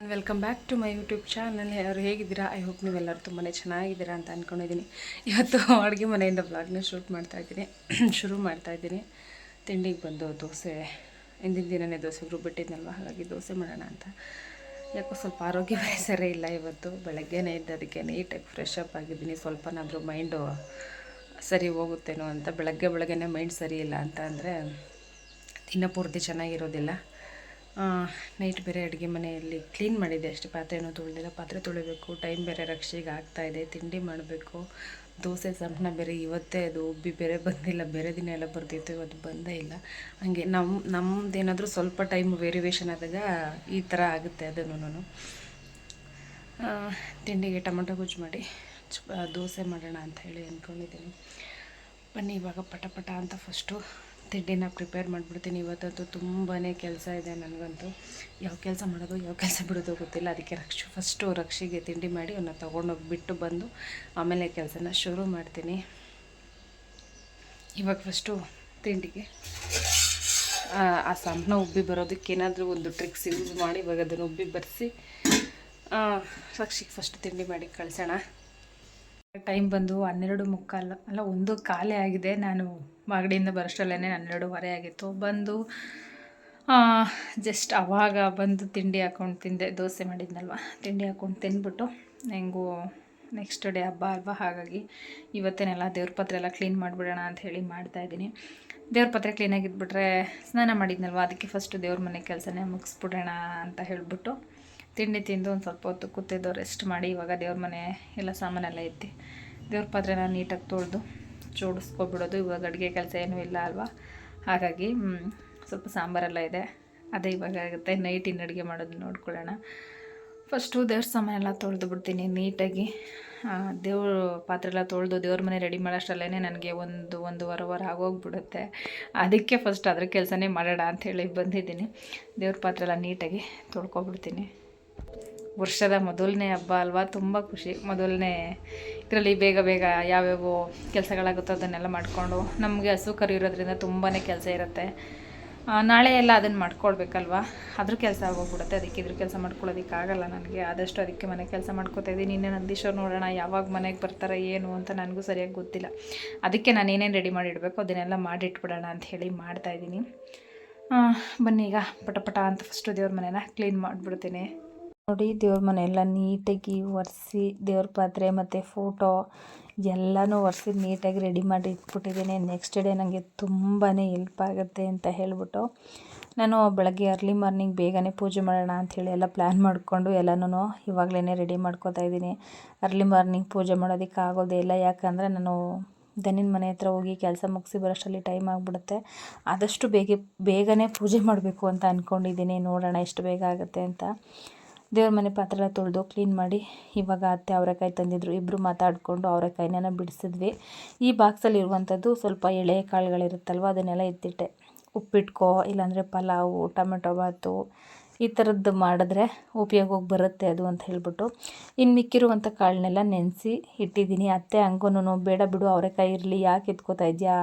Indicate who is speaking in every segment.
Speaker 1: Welcome back to my YouTube channel ಯಾರು ಹೇಗಿದ್ದೀರಾ? I hope ನೀವೆಲ್ಲರೂ ತುಂಬಾ ಚೆನ್ನಾಗಿದ್ದೀರಾ ಅಂತ ಅಂದ್ಕೊಂಡಿದ್ದೀನಿ ಇವತ್ತು ಅಡುಗೆ ಮನೆಯಿಂದ ಬ್ಲಾಗ್ನ ಶೂಟ್ ಮಾಡ್ತಾ ಇದ್ದೀನಿ. ಶುರು ಮಾಡ್ತಾ ಇದ್ದೀನಿ. ತಿಂಡಿಗೆ ಬಂದು ದೋಸೆ ಹಿಂದಿನ ದಿನನೇ ದೋಸೆ ರುಬ್ಬಿಟ್ಟಿದ್ನಲ್ವ? ಹಾಗಾಗಿ ದೋಸೆ ಮಾಡೋಣ ಅಂತ. ಯಾಕೋ ಸ್ವಲ್ಪ ಆರೋಗ್ಯ ಬಯಸರೆ ಸರಿ ಇಲ್ಲ ಇವತ್ತು. ಬೆಳಗ್ಗೆನೇ ಇದ್ದದಕ್ಕೆ ನೀಟಾಗಿ ಫ್ರೆಶ್ ಅಪ್ ಆಗಿದ್ದೀನಿ. ಸ್ವಲ್ಪನಾದರೂ ಮೈಂಡು ಸರಿ ಹೋಗುತ್ತೇನೋ ಅಂತ. ಬೆಳಗ್ಗೆ ಬೆಳಗ್ಗೆನೇ ಮೈಂಡ್ ಸರಿ ಇಲ್ಲ ಅಂತ ಅಂದರೆ ದಿನ ಪೂರ್ತಿ ಚೆನ್ನಾಗಿರೋದಿಲ್ಲ. ನೈಟ್ ಬೇರೆ ಅಡುಗೆ ಮನೆಯಲ್ಲಿ ಕ್ಲೀನ್ ಮಾಡಿದೆ ಅಷ್ಟೇ, ಪಾತ್ರೆನೂ ತೊಳೆದಿಲ್ಲ. ಪಾತ್ರೆ ತೊಳಿಬೇಕು ಟೈಮ್ ಬೇರೆ ರಕ್ಷೆಗೆ ಆಗ್ತಾಯಿದೆ ತಿಂಡಿ ಮಾಡಬೇಕು. ದೋಸೆ ಸಂಪಣ ಬೇರೆ, ಇವತ್ತೇ ಅದು ಉಬ್ಬಿ ಬೇರೆ ಬಂದಿಲ್ಲ, ಬೇರೆ ದಿನ ಎಲ್ಲ ಬರ್ತಿತ್ತು ಇವತ್ತು ಬಂದೇ ಇಲ್ಲ. ಹಾಗೆ ನಮ್ಮ ನಮ್ಮದೇನಾದರೂ ಸ್ವಲ್ಪ ಟೈಮ್ ವೇರಿಯೇಷನ್ ಆದಾಗ ಈ ಥರ ಆಗುತ್ತೆ ಅದನ್ನು ತಿಂಡಿಗೆ ಟೊಮೊಟೊ ಗೊಜ್ಜು ಮಾಡಿ ದೋಸೆ ಮಾಡೋಣ ಅಂತ ಹೇಳಿ ಅಂದ್ಕೊಂಡಿದ್ದೀನಿ. ಬನ್ನಿ, ಇವಾಗ ಪಟ ಅಂತ ಫಸ್ಟು ತಿಂಡಿನ ಪ್ರಿಪೇರ್ ಮಾಡಿಬಿಡ್ತೀನಿ. ಇವತ್ತಂತೂ ತುಂಬಾ ಕೆಲಸ ಇದೆ ನನಗಂತೂ. ಯಾವ ಕೆಲಸ ಮಾಡೋದು, ಯಾವ ಕೆಲಸ ಬಿಡೋದು ಗೊತ್ತಿಲ್ಲ. ಅದಕ್ಕೆ ರಕ್ಷ ಫಸ್ಟು ರಕ್ಷಿಗೆ ತಿಂಡಿ ಮಾಡಿ ಅವನ್ನ ತೊಗೊಂಡೋಗಿ ಬಿಟ್ಟು ಬಂದು ಆಮೇಲೆ ಕೆಲಸನ ಶುರು ಮಾಡ್ತೀನಿ. ಇವಾಗ ಫಸ್ಟು ತಿಂಡಿಗೆ, ಆ ಸಂಬಳ ಉಬ್ಬಿ ಬರೋದಕ್ಕೆ ಏನಾದರೂ ಒಂದು ಟ್ರಿಕ್ಸ್ ಯೂಸ್ ಮಾಡಿ ಇವಾಗ ಅದನ್ನು ಉಬ್ಬಿ ಬರೆಸಿ ರಕ್ಷಿಗೆ ಫಸ್ಟ್ ತಿಂಡಿ ಮಾಡಿ ಕಳಿಸೋಣ. ಟೈಮ್ ಬಂದು ಹನ್ನೆರಡು ಮುಕ್ಕಾಲು, ಅಲ್ಲ ಒಂದು ಕಾಲೇ ಆಗಿದೆ. ನಾನು ಮಾಗಡಿಯಿಂದ ಬರೋಷ್ಟರಲ್ಲೇ ಹನ್ನೆರಡೂವರೆ ಆಗಿತ್ತು. ಬಂದು ಜಸ್ಟ್ ಅವಾಗ ಬಂದು ತಿಂಡಿ ಹಾಕ್ಕೊಂಡು ತಿಂದೆ, ದೋಸೆ ಮಾಡಿದ್ನಲ್ವ. ತಿಂಡಿ ಹಾಕ್ಕೊಂಡು ತಿಂದ್ಬಿಟ್ಟು, ಹೆಂಗೂ ನೆಕ್ಸ್ಟ್ ಡೇ ಹಬ್ಬ ಅಲ್ವಾ, ಹಾಗಾಗಿ ಇವತ್ತೇನೆಲ್ಲ ದೇವ್ರ ಪತ್ರ ಎಲ್ಲ ಕ್ಲೀನ್ ಮಾಡಿಬಿಡೋಣ ಅಂತ ಹೇಳಿ ಮಾಡ್ತಾಯಿದ್ದೀನಿ ದೇವ್ರ ಪತ್ರೆ ಕ್ಲೀನಾಗಿದ್ಬಿಟ್ರೆ ಸ್ನಾನ ಮಾಡಿದ್ನಲ್ವ, ಅದಕ್ಕೆ ಫಸ್ಟು ದೇವ್ರ ಮನೆ ಕೆಲಸನೇ ಮುಗಿಸ್ಬಿಡೋಣ ಅಂತ ಹೇಳಿಬಿಟ್ಟು ತಿಂಡಿ ತಿಂದು ಒಂದು ಸ್ವಲ್ಪ ಹೊತ್ತು ಕೂತಿದ್ದು ರೆಸ್ಟ್ ಮಾಡಿ, ಇವಾಗ ದೇವ್ರ ಮನೆ ಎಲ್ಲ ಸಾಮಾನೆಲ್ಲ ಎತ್ತಿ, ದೇವ್ರ ಪಾತ್ರೆನ ನೀಟಾಗಿ ತೊಳೆದು ಜೋಡಿಸ್ಕೊಬಿಡೋದು. ಇವಾಗ ಅಡುಗೆ ಕೆಲಸ ಏನೂ ಇಲ್ಲ ಅಲ್ವಾ? ಹಾಗಾಗಿ ಸ್ವಲ್ಪ ಸಾಂಬಾರೆಲ್ಲ ಇದೆ. ಅದೇ ಇವಾಗ ಆಗುತ್ತೆ. ನೈಟಿನ ಅಡುಗೆ ಮಾಡೋದು ನೋಡ್ಕೊಳ್ಳೋಣ. ಫಸ್ಟು ದೇವ್ರ ಸಾಮಾನೆಲ್ಲ ತೊಳೆದು ಬಿಡ್ತೀನಿ ನೀಟಾಗಿ ದೇವ್ರ ಪಾತ್ರೆ ಎಲ್ಲ ತೊಳೆದು ದೇವ್ರ ಮನೆ ರೆಡಿ ಮಾಡೋಷ್ಟರಲ್ಲೇ ನನಗೆ ಒಂದು ಒಂದು ವಾರ ಆಗೋಗ್ಬಿಡುತ್ತೆ. ಅದಕ್ಕೆ ಫಸ್ಟ್ ಅದ್ರ ಕೆಲಸನೇ ಮಾಡೋಣ ಅಂಥೇಳಿ ಬಂದಿದ್ದೀನಿ. ದೇವ್ರ ಪಾತ್ರೆ ಎಲ್ಲ ನೀಟಾಗಿ ತೊಳ್ಕೊಬಿಡ್ತೀನಿ. ವರ್ಷದ ಮೊದಲನೇ ಹಬ್ಬ ಅಲ್ವಾ? ತುಂಬ ಖುಷಿ. ಮೊದಲನೇ ಇದರಲ್ಲಿ ಬೇಗ ಬೇಗ ಯಾವ್ಯಾವ ಕೆಲಸಗಳಾಗುತ್ತೋ ಅದನ್ನೆಲ್ಲ ಮಾಡಿಕೊಂಡು ನಮಗೆ ಹಸು ಇರೋದ್ರಿಂದ ತುಂಬಾ ಕೆಲಸ ಇರುತ್ತೆ. ನಾಳೆ ಎಲ್ಲ ಅದನ್ನು ಮಾಡ್ಕೊಳ್ಬೇಕಲ್ವಾ? ಅದ್ರ ಕೆಲಸ ಆಗೋಗ್ಬಿಡುತ್ತೆ. ಅದಕ್ಕೆ ಇದ್ರ ಕೆಲಸ ಮಾಡ್ಕೊಳ್ಳೋದಕ್ಕಾಗಲ್ಲ ನನಗೆ. ಆದಷ್ಟು ಅದಕ್ಕೆ ಮನೆ ಕೆಲಸ ಮಾಡ್ಕೋತಾ ಇದ್ದೀನಿ. ನಿನ್ನೆ ನಂದೀಶ್ವರ್ ನೋಡೋಣ, ಯಾವಾಗ ಮನೆಗೆ ಬರ್ತಾರೆ, ಏನು ಅಂತ ನನಗೂ ಸರಿಯಾಗಿ ಗೊತ್ತಿಲ್ಲ. ಅದಕ್ಕೆ ನಾನು ಏನೇನು ರೆಡಿ ಮಾಡಿ ಇಡಬೇಕು ಅದನ್ನೆಲ್ಲ ಮಾಡಿಟ್ಬಿಡೋಣ ಅಂತ ಹೇಳಿ ಮಾಡ್ತಾಯಿದ್ದೀನಿ ಬನ್ನಿ ಈಗ ಪಟ ಪಟ ಅಂತ ಫಸ್ಟು ದೇವ್ರ ಮನೇನ ಕ್ಲೀನ್ ಮಾಡಿಬಿಡ್ತೀನಿ. ನೋಡಿ ದೇವ್ರ ಮನೆ ಎಲ್ಲ ನೀಟಾಗಿ ಒರೆಸಿ ದೇವ್ರ ಪಾತ್ರೆ ಮತ್ತು ಫೋಟೋ ಎಲ್ಲನೂ ಒರೆಸಿ ನೀಟಾಗಿ ರೆಡಿ ಮಾಡಿ ಇಟ್ಬಿಟ್ಟಿದ್ದೀನಿ. ನೆಕ್ಸ್ಟ್ ಡೇ ನನಗೆ ತುಂಬಾ ಹೆಲ್ಪ್ ಆಗುತ್ತೆ ಅಂತ ಹೇಳಿಬಿಟ್ಟು ನಾನು ಬೆಳಗ್ಗೆ ಅರ್ಲಿ ಮಾರ್ನಿಂಗ್ ಬೇಗನೆ ಪೂಜೆ ಮಾಡೋಣ ಅಂಥೇಳಿ ಎಲ್ಲ ಪ್ಲ್ಯಾನ್ ಮಾಡಿಕೊಂಡು ಎಲ್ಲನೂ ಇವಾಗಲೇ ರೆಡಿ ಮಾಡ್ಕೋತಾ ಇದ್ದೀನಿ. ಅರ್ಲಿ ಮಾರ್ನಿಂಗ್ ಪೂಜೆ ಮಾಡೋದಕ್ಕೆ ಆಗೋದೇ ಇಲ್ಲ. ಯಾಕಂದರೆ ನಾನು ದನಿನ ಮನೆ ಹತ್ರ ಹೋಗಿ ಕೆಲಸ ಮುಗಿಸಿ ಬರೋಷ್ಟರಲ್ಲಿ ಟೈಮ್ ಆಗಿಬಿಡುತ್ತೆ. ಆದಷ್ಟು ಬೇಗ, ಬೇಗನೆ ಪೂಜೆ ಮಾಡಬೇಕು ಅಂತ ಅಂದ್ಕೊಂಡಿದ್ದೀನಿ ನೋಡೋಣ ಎಷ್ಟು ಬೇಗ ಆಗುತ್ತೆ ಅಂತ. ದೇವ್ರ ಮನೆ ಪಾತ್ರೆ ಎಲ್ಲ ತೊಳೆದು ಕ್ಲೀನ್ ಮಾಡಿ ಇವಾಗ ಅತ್ತೆ ಅವರೆಕಾಯಿ ತಂದಿದ್ರು ಇಬ್ಬರು ಮಾತಾಡಿಕೊಂಡು ಅವರೆಕಾಯಿನ ಬಿಡಿಸಿದ್ವಿ. ಈ ಬಾಕ್ಸಲ್ಲಿ ಇರುವಂಥದ್ದು ಸ್ವಲ್ಪ ಎಳೆ ಕಾಳುಗಳಿರುತ್ತಲ್ವ, ಅದನ್ನೆಲ್ಲ ಎತ್ತಿಟ್ಟೆ. ಉಪ್ಪಿಟ್ಕೋ, ಇಲ್ಲಾಂದರೆ ಪಲಾವು, ಟೊಮೆಟೊ ಬಾತು ಈ ಥರದ್ದು ಮಾಡಿದ್ರೆ ಉಪಯೋಗಕ್ಕೆ ಬರುತ್ತೆ ಅದು ಅಂತ ಹೇಳ್ಬಿಟ್ಟು ಇನ್ನು ಮಿಕ್ಕಿರುವಂಥ ಕಾಳನ್ನೆಲ್ಲ ನೆನೆಸಿ ಇಟ್ಟಿದ್ದೀನಿ. ಅತ್ತೆ ಹಂಗೂ ಬೇಡ ಬಿಡು, ಅವರೆಕಾಯಿ ಇರಲಿ, ಯಾಕೆ ಎತ್ಕೋತಾ ಇದೆಯಾ?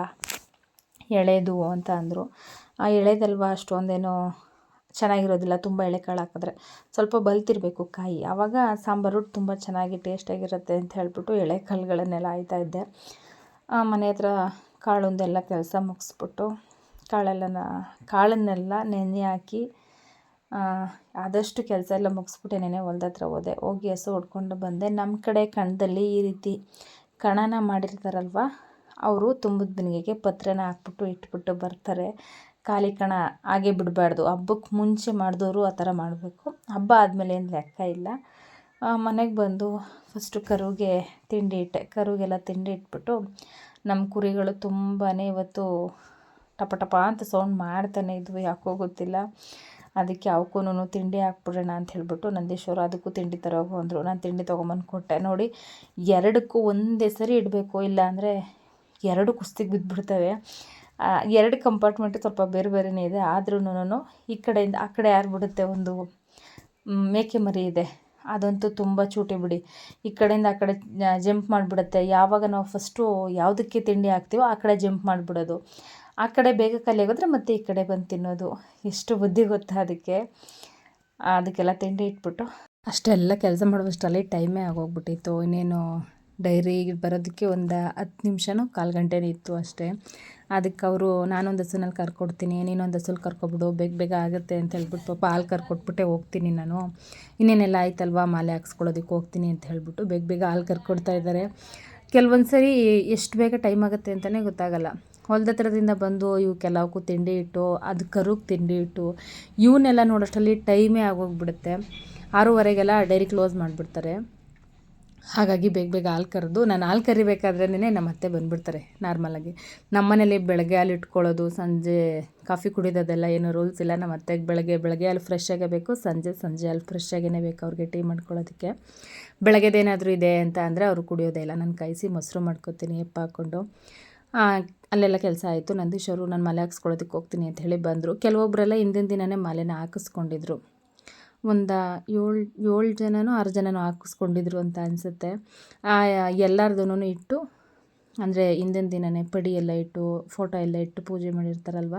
Speaker 1: ಎಳೆದು, ಅಂತ ಅಂದರು. ಆ ಎಳೆದಲ್ವ ಅಷ್ಟೊಂದೇನೋ ಚೆನ್ನಾಗಿರೋದಿಲ್ಲ, ತುಂಬ ಎಳೆಕಾಳು ಹಾಕಿದ್ರೆ. ಸ್ವಲ್ಪ ಬಲ್ತಿರಬೇಕು ಕಾಯಿ. ಆವಾಗ ಸಾಂಬಾರು ತುಂಬ ಚೆನ್ನಾಗಿ ಟೇಸ್ಟಾಗಿರುತ್ತೆ ಅಂತ ಹೇಳ್ಬಿಟ್ಟು ಆಯ್ತಾ ಇದ್ದೆ. ಮನೆ ಹತ್ರ ಕಾಳುಂದೆಲ್ಲ ಕೆಲಸ ಮುಗಿಸ್ಬಿಟ್ಟು ಕಾಳೆಲ್ಲ ಕಾಳನ್ನೆಲ್ಲ ನೆನೆ ಹಾಕಿ ಆದಷ್ಟು ಕೆಲಸ ಎಲ್ಲ ಮುಗಿಸ್ಬಿಟ್ಟೆ ನೆನೆ ಹೊಲ್ದ ಹೋದೆ. ಹೋಗಿ ಹಸು ಹೊಡ್ಕೊಂಡು ಬಂದೆ. ನಮ್ಮ ಕಡೆ ಕಣದಲ್ಲಿ ಈ ರೀತಿ ಕಣನ ಮಾಡಿರ್ತಾರಲ್ವ, ಅವರು ತುಂಬದ ಬಿನಿಗೆಗೆ ಪತ್ರೆನ ಹಾಕ್ಬಿಟ್ಟು ಇಟ್ಬಿಟ್ಟು ಬರ್ತಾರೆ. ಖಾಲಿ ಕಣ ಹಾಗೆ ಬಿಡಬಾರ್ದು. ಹಬ್ಬಕ್ಕೆ ಮುಂಚೆ ಮಾಡಿದವರು ಆ ಥರ ಮಾಡಬೇಕು. ಹಬ್ಬ ಆದಮೇಲೆ ಏನು ಲೆಕ್ಕ ಇಲ್ಲ. ಮನೆಗೆ ಬಂದು ಫಸ್ಟು ಕರುಗೆ ತಿಂಡಿ ಇಟ್ಟೆ. ಕರುಗೆಲ್ಲ ತಿಂಡಿ ಇಟ್ಬಿಟ್ಟು ನಮ್ಮ ಕುರಿಗಳು ತುಂಬಾ ಇವತ್ತು ಟಪ ಟಪ ಅಂತ ಸೌಂಡ್ ಮಾಡ್ತಾನೆ ಇದ್ವು. ಯಾಕೋ ಗೊತ್ತಿಲ್ಲ. ಅದಕ್ಕೆ ಅವಕ್ಕೂ ತಿಂಡಿ ಹಾಕ್ಬಿಡೋಣ ಅಂತ ಹೇಳ್ಬಿಟ್ಟು ನಂದೀಶ್ವರ ಅದಕ್ಕೂ ತಿಂಡಿ ತರೋಗು ಅಂದರು. ನಾನು ತಿಂಡಿ ತೊಗೊಂಬಂದು ಕೊಟ್ಟೆ. ನೋಡಿ, ಎರಡಕ್ಕೂ ಒಂದೇ ಸರಿ ಇಡಬೇಕು. ಇಲ್ಲ ಅಂದರೆ ಎರಡು ಕುಸ್ತಿಗೆ ಬಿದ್ದುಬಿಡ್ತವೆ ಎರಡು ಕಂಪಾರ್ಟ್ಮೆಂಟು ಸ್ವಲ್ಪ ಬೇರೆ ಬೇರೆಯೇ ಇದೆ. ಆದ್ರೂ ಈ ಕಡೆಯಿಂದ, ಆ ಕಡೆ ಬಿಡುತ್ತೆ ಒಂದು ಮೇಕೆ ಮರಿ ಇದೆ. ಅದಂತೂ ತುಂಬ ಚೂಟಿ ಬಿಡಿ. ಈ ಕಡೆಯಿಂದ ಆ ಕಡೆ ಜಂಪ್ ಮಾಡಿಬಿಡುತ್ತೆ. ಯಾವಾಗ ನಾವು ಫಸ್ಟು ಯಾವುದಕ್ಕೆ ತಿಂಡಿ ಹಾಕ್ತೀವೋ ಆ ಕಡೆ ಜಂಪ್ ಮಾಡಿಬಿಡೋದು. ಆ ಕಡೆ ಬೇಗ ಖಾಲಿ ಮತ್ತೆ ಈ ಕಡೆ ಬಂದು ತಿನ್ನೋದು. ಎಷ್ಟು ಬುದ್ಧಿ ಗೊತ್ತಾ ಅದಕ್ಕೆ? ಅದಕ್ಕೆಲ್ಲ ತಿಂಡಿ ಇಟ್ಬಿಟ್ಟು. ಅಷ್ಟೆಲ್ಲ ಕೆಲಸ ಮಾಡುವಷ್ಟರಲ್ಲಿ ಟೈಮೇ ಆಗೋಗ್ಬಿಟ್ಟಿತ್ತು. ಇನ್ನೇನು ಡೈರಿ ಬರೋದಕ್ಕೆ ಒಂದು ಹತ್ತು ನಿಮಿಷನೂ, ಕಾಲು ಗಂಟೆನೇ ಇತ್ತು ಅಷ್ಟೇ. ಅದಕ್ಕೆ ಅವರು, ನಾನೊಂದು ಹಸುನಲ್ಲಿ ಕರ್ಕೊಡ್ತೀನಿ, ನೀನೊಂದು ಹಸುಲ್ ಕರ್ಕೊಬಿಡು, ಬೇಗ ಬೇಗ ಆಗುತ್ತೆ ಅಂತ ಹೇಳ್ಬಿಟ್ಟು ಪಾಪ ಹಾಲು ಕರ್ಕೊಟ್ಬಿಟ್ಟೆ ಹೋಗ್ತೀನಿ ನಾನು. ಇನ್ನೇನೆಲ್ಲ ಆಯ್ತಲ್ವಾ ಮಾಲೆ ಹಾಕ್ಸ್ಕೊಳ್ಳೋದಕ್ಕೆ ಹೋಗ್ತೀನಿ ಅಂತ ಹೇಳ್ಬಿಟ್ಟು ಬೇಗ ಬೇಗ ಹಾಲು ಕರ್ಕೊಡ್ತಾ ಇದ್ದಾರೆ. ಕೆಲವೊಂದು ಸರಿ ಎಷ್ಟು ಬೇಗ ಟೈಮ್ ಆಗುತ್ತೆ ಅಂತಲೇ ಗೊತ್ತಾಗಲ್ಲ. ಹೊಲದ ಹತ್ರದಿಂದ ಬಂದು ಕೆಲವಕ್ಕೂ ತಿಂಡಿ ಇಟ್ಟು, ಅದು ಕರುಗೆ ತಿಂಡಿ ಇಟ್ಟು ಇವನ್ನೆಲ್ಲ ನೋಡೋಷ್ಟರಲ್ಲಿ ಟೈಮೇ ಆಗೋಗ್ಬಿಡುತ್ತೆ. ಆರೂವರೆಗೆಲ್ಲ ಡೈರಿ ಕ್ಲೋಸ್ ಮಾಡಿಬಿಡ್ತಾರೆ. ಹಾಗಾಗಿ ಬೇಗ ಬೇಗ ಹಾಲು ಕರೆದು, ನಾನು ಹಾಲು ಕರಿಬೇಕಾದ್ರೇ ನಮ್ಮ ಅತ್ತೆ ಬಂದುಬಿಡ್ತಾರೆ ನಾರ್ಮಲಾಗಿ ನಮ್ಮ ಮನೇಲಿ ಬೆಳಗ್ಗೆ ಹಾಲು ಇಟ್ಕೊಳ್ಳೋದು, ಸಂಜೆ ಕಾಫಿ ಕುಡಿಯೋದೆಲ್ಲ ಏನೂ ರೂಲ್ಸ್ ಇಲ್ಲ. ನಮ್ಮ ಅತ್ತೆಗೆ ಬೆಳಗ್ಗೆ ಬೆಳಗ್ಗೆ ಹಾಲು ಫ್ರೆಶ್ ಆಗೇ ಬೇಕು, ಸಂಜೆ ಸಂಜೆ ಹಾಲು ಫ್ರೆಶ್ ಆಗೇ ಬೇಕು ಅವ್ರಿಗೆ ಟೀ ಮಾಡ್ಕೊಳ್ಳೋದಕ್ಕೆ ಬೆಳಗ್ಗೆದೇನಾದರೂ ಇದೆ ಅಂತ ಅಂದರೆ ಅವರು ಕುಡಿಯೋದೇ ಇಲ್ಲ. ನಾನು ಕಾಯಿಸಿ ಮೊಸರು ಮಾಡ್ಕೊತೀನಿ, ಎಪ್ಪ ಹಾಕ್ಕೊಂಡು ಅಲ್ಲೆಲ್ಲ ಕೆಲಸ ಆಯಿತು. ನಂದೀಶ್ ಅವರು ನಾನು ಮಲೆ ಹಾಕ್ಸ್ಕೊಳ್ಳೋದಕ್ಕೆ ಹೋಗ್ತೀನಿ ಅಂತ ಹೇಳಿ ಬಂದರು. ಕೆಲವೊಬ್ಬರೆಲ್ಲ ಹಿಂದಿನ ದಿನವೇ ಮಲೆನ ಹಾಕಿಸ್ಕೊಂಡಿದ್ರು. ಒಂದು ಏಳು ಏಳು ಜನನೋ ಆರು ಜನನೋ ಹಾಕಿಸ್ಕೊಂಡಿದ್ರು ಅಂತ ಅನಿಸುತ್ತೆ. ಎಲ್ಲರದೂ ಇಟ್ಟು, ಅಂದರೆ ಹಿಂದಿನ ದಿನವೇ ಪಡಿ ಎಲ್ಲ ಇಟ್ಟು, ಫೋಟೋ ಎಲ್ಲ ಇಟ್ಟು ಪೂಜೆ ಮಾಡಿರ್ತಾರಲ್ವ,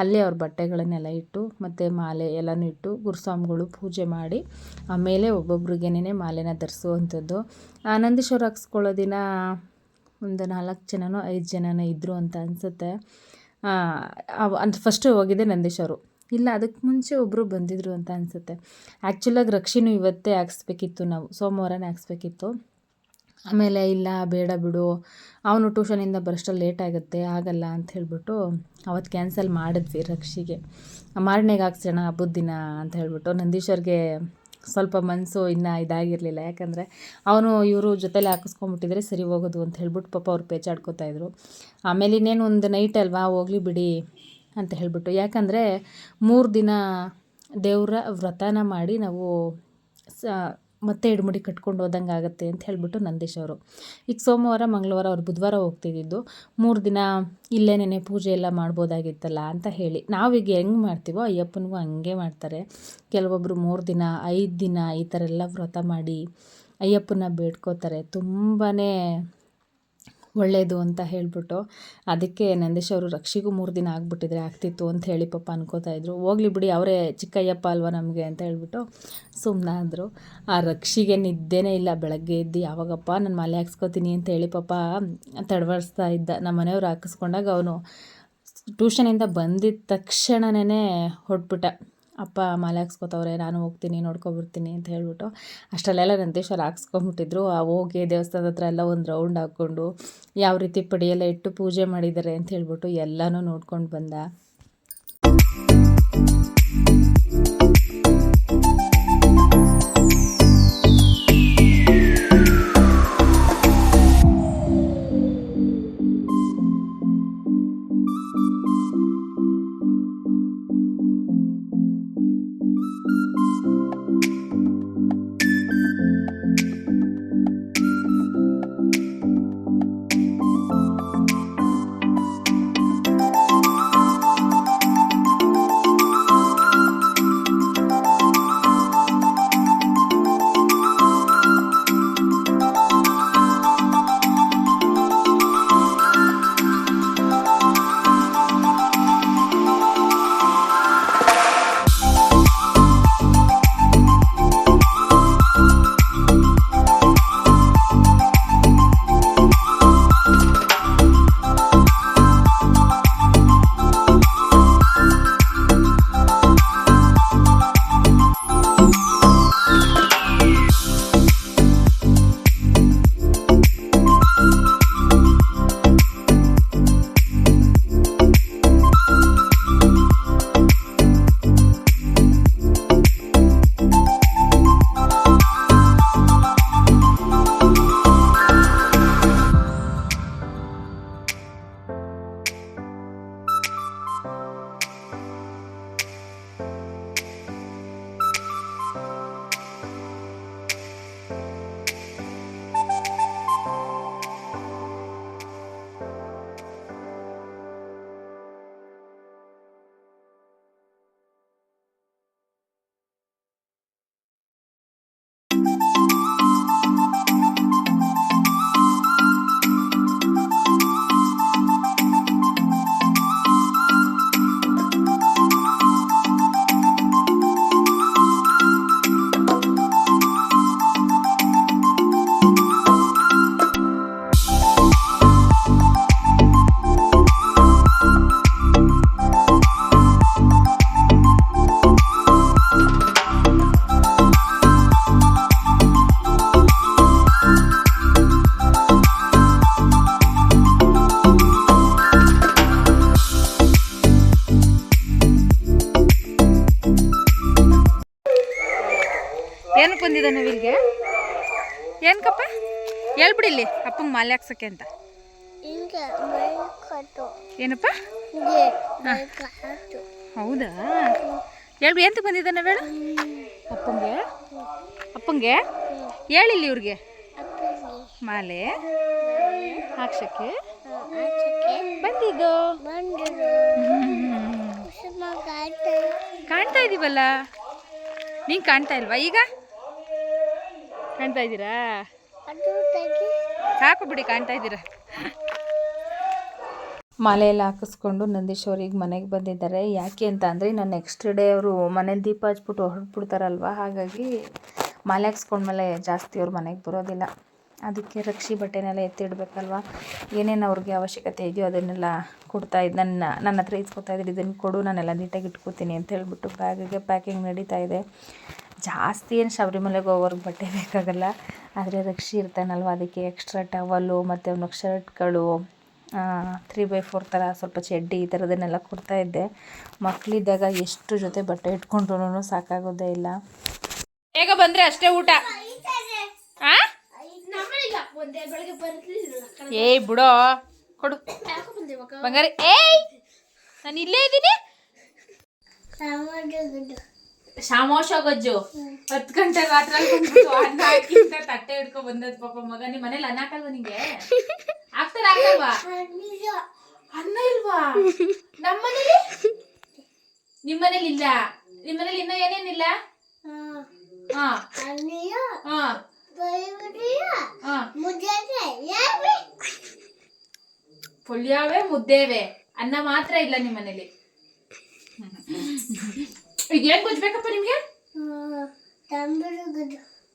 Speaker 1: ಅಲ್ಲೇ ಅವ್ರ ಬಟ್ಟೆಗಳನ್ನೆಲ್ಲ ಇಟ್ಟು, ಮತ್ತು ಮಾಲೆ ಎಲ್ಲನೂ ಇಟ್ಟು ಗುರುಸ್ವಾಮಿಗಳು ಪೂಜೆ ಮಾಡಿ, ಆಮೇಲೆ ಒಬ್ಬೊಬ್ರಿಗೇನೆ ಮಾಲೆನ ಧರಿಸುವಂಥದ್ದು. ನಂದೀಶ್ವರ ಹಾಕ್ಸ್ಕೊಳ್ಳೋ ದಿನ ಒಂದು ನಾಲ್ಕು ಜನನೋ ಐದು ಜನನೋ ಇದ್ದರು ಅಂತ ಅನಿಸುತ್ತೆ. ಫಸ್ಟು ಹೋಗಿದ್ದೆ ನಂದೀಶವರು. ಇಲ್ಲ ಅದಕ್ಕೆ ಮುಂಚೆ ಒಬ್ಬರು ಬಂದಿದ್ದರು ಅಂತ ಅನಿಸುತ್ತೆ. ಆ್ಯಕ್ಚುಲಾಗಿ ರಕ್ಷಿನೂ ಇವತ್ತೇ ಹಾಕ್ಸ್ಬೇಕಿತ್ತು ನಾವು, ಸೋಮವಾರನೇ ಹಾಕ್ಸ್ಬೇಕಿತ್ತು. ಆಮೇಲೆ ಇಲ್ಲ, ಬೇಡ ಬಿಡು, ಅವನು ಟ್ಯೂಷನಿಂದ ಬರೋಷ್ಟರಲ್ಲಿ ಲೇಟ್ ಆಗುತ್ತೆ, ಆಗಲ್ಲ ಅಂತ ಹೇಳಿಬಿಟ್ಟು ಅವತ್ತು ಕ್ಯಾನ್ಸಲ್ ಮಾಡಿದ್ವಿ ರಕ್ಷಿಗೆ. ಮಾರನೆಗೆ ಹಾಕ್ಸೋಣ, ಹಬ್ಬದ ದಿನ ಅಂತ ಹೇಳಿಬಿಟ್ಟು ನಂದೀಶ್ವರ್ಗೆ ಸ್ವಲ್ಪ ಮನಸ್ಸು ಇನ್ನೂ ಇದಾಗಿರಲಿಲ್ಲ. ಯಾಕಂದರೆ ಅವನು ಇವರು ಜೊತೆಲಿ ಹಾಕಿಸ್ಕೊಂಬಿಟ್ಟಿದ್ರೆ ಸರಿ ಹೋಗೋದು ಅಂತ ಹೇಳ್ಬಿಟ್ಟು ಪಾಪ ಅವ್ರು ಪೇಚಾಡ್ಕೋತಾಯಿದ್ರು ಆಮೇಲೆ ಇನ್ನೇನು ಒಂದು ನೈಟ್ ಅಲ್ವಾ, ಹೋಗ್ಲಿ ಬಿಡಿ ಅಂತ ಹೇಳಿಬಿಟ್ಟು. ಯಾಕಂದರೆ ಮೂರು ದಿನ ದೇವರ ವ್ರತನ ಮಾಡಿ ನಾವು ಸ, ಮತ್ತೆ ಎಡ್ಮುಡಿ ಕಟ್ಕೊಂಡು ಹೋದಂಗೆ ಆಗುತ್ತೆ ಅಂತ ಹೇಳಿಬಿಟ್ಟು ನಂದೀಶ್ ಅವರು. ಈಗ ಸೋಮವಾರ, ಮಂಗಳವಾರ ಅವ್ರು ಬುಧವಾರ ಹೋಗ್ತಿದ್ದಿದ್ದು ಮೂರು ದಿನ ಇಲ್ಲೇನೇ ಪೂಜೆ ಎಲ್ಲ ಮಾಡ್ಬೋದಾಗಿತ್ತಲ್ಲ ಅಂತ ಹೇಳಿ. ನಾವೀಗ ಹೆಂಗೆ ಮಾಡ್ತೀವೋ ಅಯ್ಯಪ್ಪನಿಗೂ ಹಂಗೆ ಮಾಡ್ತಾರೆ. ಕೆಲವೊಬ್ಬರು ಮೂರು ದಿನ, ಐದು ದಿನ ಈ ಥರ ಎಲ್ಲ ವ್ರತ ಮಾಡಿ ಅಯ್ಯಪ್ಪನ ಬೇಡ್ಕೋತಾರೆ. ತುಂಬಾ ಒಳ್ಳೆಯದು ಅಂತ ಹೇಳಿಬಿಟ್ಟು ಅದಕ್ಕೆ ನಂದೇಶ್ ಅವರು ರಕ್ಷಿಗೂ ಮೂರು ದಿನ ಆಗಿಬಿಟ್ಟಿದ್ರೆ ಆಗ್ತಿತ್ತು ಅಂತ ಹೇಳಿ ಪಾಪ ಅನ್ಕೋತಾ ಇದ್ರು. ಹೋಗ್ಲಿ ಬಿಡಿ, ಅವರೇ ಚಿಕ್ಕಯ್ಯಪ್ಪ ಅಲ್ವಾ ನಮಗೆ ಅಂತ ಹೇಳ್ಬಿಟ್ಟು ಸುಮ್ಮನಾದರು ಆ ರಕ್ಷಿಗೆ ನಿದ್ದೆನೇ ಇಲ್ಲ, ಬೆಳಗ್ಗೆ ಎದ್ದು ಯಾವಾಗಪ್ಪ ನಾನು ಮಲೆ ಹಾಕ್ಸ್ಕೊತೀನಿ ಅಂತ ಹೇಳಿ ಪಾಪ ತಡವರ್ಸ್ತಾ ಇದ್ದ. ನಮ್ಮ ಮನೆಯವ್ರು ಹಾಕಿಸ್ಕೊಂಡಾಗ ಅವನು ಟ್ಯೂಷನಿಂದ ಬಂದಿದ್ದ ತಕ್ಷಣನೇ ಹೊಟ್ಬಿಟ್ಟ ಅಪ್ಪ ಮಾಲೆ ಹಾಕ್ಸ್ಕೊತವ್ರೆ, ನಾನು ಹೋಗ್ತೀನಿ ನೋಡ್ಕೊಬರ್ತೀನಿ ಅಂತ ಹೇಳ್ಬಿಟ್ಟು ಅಷ್ಟರಲ್ಲೆಲ್ಲ ನಂತೇಶ್ವರ ಹಾಕ್ಸ್ಕೊಂಬಿಟ್ಟಿದ್ರು. ಆ ಹೋಗಿ ದೇವಸ್ಥಾನದ ಹತ್ರ ಎಲ್ಲ ಒಂದು ರೌಂಡ್ ಹಾಕ್ಕೊಂಡು ಯಾವ ರೀತಿ ಪಡಿಯೆಲ್ಲ ಇಟ್ಟು ಪೂಜೆ ಮಾಡಿದ್ದಾರೆ ಅಂತ ಹೇಳ್ಬಿಟ್ಟು ಎಲ್ಲನೂ ನೋಡ್ಕೊಂಡು ಬಂದ. ಹೇಳ್ಬಿಡಿ ಇಲ್ಲಿ ಅಪ್ಪಂಗೆ ಮಾಲೆ ಹಾಕ್ಸಕ್ಕೆ ಅಂತ. ಏನಪ್ಪ? ಹೌದಾ? ಹೇಳ್ಬಿಡಿ ಎಂತ ಬಂದಿದ್ದಾನೆ ಬೇಡ ಅಪ್ಪಂಗೆ? ಅಪ್ಪಂಗೆ? ಹೇಳಿಲ್ಲ ಇವ್ರಿಗೆ. ಮಾಲೆ ಹಾಕ್ಸಕ್ಕೆ. ಬಂದಿದ್ದು ಕಾಣ್ತಾ ಇದೀವಲ್ಲ? ನೀನು ಕಾಣ್ತಾ ಇಲ್ವಾ ಈಗ? ಕಾಣ್ತಾ ಇದ್ದೀರಾ? ಸಾಕು ಬಿಡಿ, ಕಾಣ್ತಾ ಇದ್ದೀರಾ? ಮಾಲೆಯೆಲ್ಲ ಹಾಕಿಸ್ಕೊಂಡು ನಂದೀಶ್ವರಿಗೆ ಮನೆಗೆ ಬಂದಿದ್ದಾರೆ. ಯಾಕೆ ಅಂತ ಅಂದರೆ ನಾನು ನೆಕ್ಸ್ಟ್ ಡೇ ಅವರು ಮನೇಲಿ ದೀಪ ಹಚ್ಬಿಟ್ಟು ಹೊರಟ್ಬಿಡ್ತಾರಲ್ವ? ಹಾಗಾಗಿ ಮಾಲೆ ಹಾಕ್ಸ್ಕೊಂಡ್ಮೇಲೆ ಜಾಸ್ತಿ ಅವ್ರ ಮನೆಗೆ ಬರೋದಿಲ್ಲ. ಅದಕ್ಕೆ ರಕ್ಷಿ ಬಟ್ಟೆನೆಲ್ಲ ಎತ್ತಿಡಬೇಕಲ್ವ? ಏನೇನು ಅವ್ರಿಗೆ ಅವಶ್ಯಕತೆ ಇದೆಯೋ ಅದನ್ನೆಲ್ಲ ಕೊಡ್ತಾ ಇದ್ದ ನನ್ನ ನನ್ನ ಹತ್ರ ಇಸ್ಕೊತಾ ಇದ್ದೀರಿ ಇದನ್ನು ಕೊಡು, ನಾನೆಲ್ಲ ನೀಟಾಗಿ ಇಟ್ಕೋತೀನಿ ಅಂತ ಹೇಳ್ಬಿಟ್ಟು ಬ್ಯಾಗಿಗೆ ಪ್ಯಾಕಿಂಗ್ ನಡೀತಾ ಇದೆ. ಜಾಸ್ತಿ ಏನು ಶಬರಿಮಲೆಗೆ ಹೋಗೋರ್ಗೆ ಬಟ್ಟೆ ಬೇಕಾಗಲ್ಲ. ಆದರೆ ರಕ್ಷಿ ಇರ್ತಾನಲ್ವ ಅದಕ್ಕೆ ಎಕ್ಸ್ಟ್ರಾ ಟವಲ್ಲು ಮತ್ತು ಅವ್ನಿಗೆ ಶರ್ಟ್ಗಳು ತ್ರೀ ಬೈ ಫೋರ್ ಥರ ಸ್ವಲ್ಪ ಚಡ್ಡಿ ಈ ಥರದನ್ನೆಲ್ಲ ಕೊಡ್ತಾಯಿದ್ದೆ ಮಕ್ಕಳಿದ್ದಾಗ ಎಷ್ಟು ಜೊತೆ ಬಟ್ಟೆ ಇಟ್ಕೊಂಡ್ರು ಸಾಕಾಗೋದೇ ಇಲ್ಲ. ಬೇಗ ಬಂದರೆ ಅಷ್ಟೇ ಊಟ. ಏಯ್ ಬಿಡೋ. ಕೊಡು. ಬಂಗಾರ. ಏಯ್ ನಾನು ಇಲ್ಲೇ ಇದ್ದೀನಿ.
Speaker 2: ಸಾಮಾನ್ಯಗಳು
Speaker 1: ಶಾಮೋಶ ಗೊಜ್ಜು ಹತ್ತು ಗಂಟೆ ರಾತ್ರಿ ಬಂದ್ಬಿಟ್ಟು ಅನ್ನ ಹಾಕಿಂತ ತಟ್ಟೆ ಹಿಡ್ಕೊಂಡ್ ಬಂದದ್ ಪಾಪ ಮಗ. ನಿಮ್ ಮನೇಲಿ ಅನ್ನ ಹಾಕಲ್ವಾ ನಿಂಗೆ? ಹಾಕ್ತಾರ ಹಾಕಲ್ವಾ? ಅನ್ನ ಇಲ್ವಾ? ನಮ್ಮ ಮನೇಲಿ? ನಿಮ್ಮ ಮನೇಲಿ ಇಲ್ಲ. ನಿಮ್ ಮನೇಲಿ ಇನ್ನೂ ಏನೇನಿಲ್ಲ ಹಾ. ಹಾ. ಪುಳ್ಯಾವೆ ಮುದ್ದೇವೆ. ಅನ್ನ ಮಾತ್ರ ಇಲ್ಲ ನಿಮ್ಮ ಮನೇಲಿ. ಈಗ ಏನ್ ಗೊಜ್ಜು ಬೇಕಪ್ಪ ನಿಮ್ಗೆ?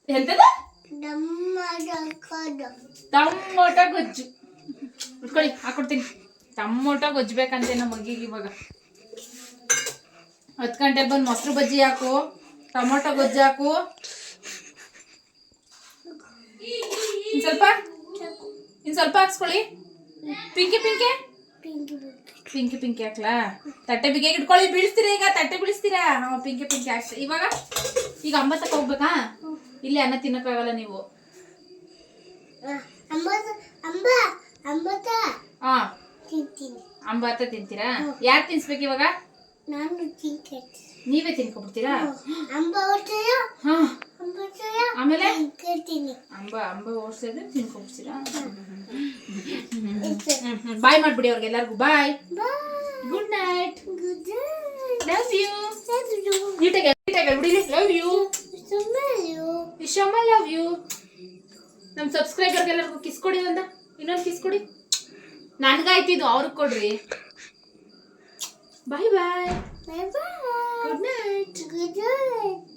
Speaker 1: ಎಂತದ?
Speaker 2: ಟಮೋಟ
Speaker 1: ಟೊಮೊಟೊ ಗೊಜ್ಜು. ಉಟ್ಕೊಳ್ಳಿ ಹಾಕೊಡ್ತೀನಿ. ಟಮೋಟ ಗೊಜ್ಜು ಬೇಕಂತೆ ನಮ್ಮ ಮಗಿಗೆ ಇವಾಗ. ಹತ್ತು ಗಂಟೆಗೆ ಬಂದು ಮೊಸರು ಬಜ್ಜಿ ಹಾಕು. ಟೊಮೊಟೊ ಗೊಜ್ಜು ಹಾಕು. ಇನ್ ಸ್ವಲ್ಪ? ಇನ್ ಸ್ವಲ್ಪ ಹಾಕ್ಸ್ಕೊಳ್ಳಿ. ಪಿಂಕಿ ಪಿಂಕಿ?
Speaker 2: ಪಿಂಕಿ
Speaker 1: ಪಿಂಕಿ. ಹಾಕ್ಲಾ? ತಟ್ಟೆ ಬಿಗಿ ಇಟ್ಕೊಳ್ಳಿ ಬೀಳಿಸ್ತೀರಾ ಈಗ? ತಟ್ಟೆ ಬೀಳಿಸ್ತೀರಾ? ಹಾಂ ಪಿಂಕಿ ಪಿಂಕಿ ಹಾಕ್ಸಿ ಇವಾಗ? ಈಗ ಅಂಬತ್ತಕ್ಕೆ ಹೋಗ್ಬೇಕಾ? ಇಲ್ಲಿ ಅನ್ನ ತಿನ್ನಕ್ಕಾಗಲ್ಲ ನೀವು.
Speaker 2: ಅಂಬಾತ.
Speaker 1: ಹಾ ಅಂಬತ್ತ ತಿಂತೀರಾ? ಯಾರು ತಿನ್ಸ್ಬೇಕು ಇವಾಗ?
Speaker 2: ನಾನು ತಿಂತೀನಿ
Speaker 1: ನೀವೇ ತಿನ್ಕೊಬಿಡ್ತೀರಾ?
Speaker 2: ಅಂಬ ಹೊಟ್ಟೆಯ
Speaker 1: ಹಾ.
Speaker 2: ಅಂಬತ್ತಯ
Speaker 1: ಆಮೇಲೆ?
Speaker 2: ಕೇಳ್ತೀನಿ.
Speaker 1: ಅಂಬ ಅಂಬ ಓಡಿಸಿದ್ರೆ ತಿನ್ಕೊಬಿಡ್ತೀರಾ? ಬಾಯ್ ಮಾಡ್ಬಿಡಿ ಅವ್ರಿಗೆಲ್ಲರಿಗೂ. Bye. Good night
Speaker 2: good
Speaker 1: love you ನೀಟಾಗಿ ನೀಟಾಗಿ ಬಿಡಿ ಲವ್ ಯು ವಿಶಮ್ಮ ಲವ್ ಯು ನಮ್ಮ ಸಬ್ಸ್ಕ್ರೈಬರ್ಗೆಲ್ಲರಿಗೂ ಕಿಸ್ ಕೊಡಿ ಒಂದ. ಇನ್ನೊಂದು ಕಿಸ್ ಕೊಡಿ. ನನಗಾಯ್ತಿದ್ದು ಅವ್ರಿಗೆ ಕೊಡ್ರಿ. Bye bye.
Speaker 2: Bye bye
Speaker 1: good night
Speaker 2: good night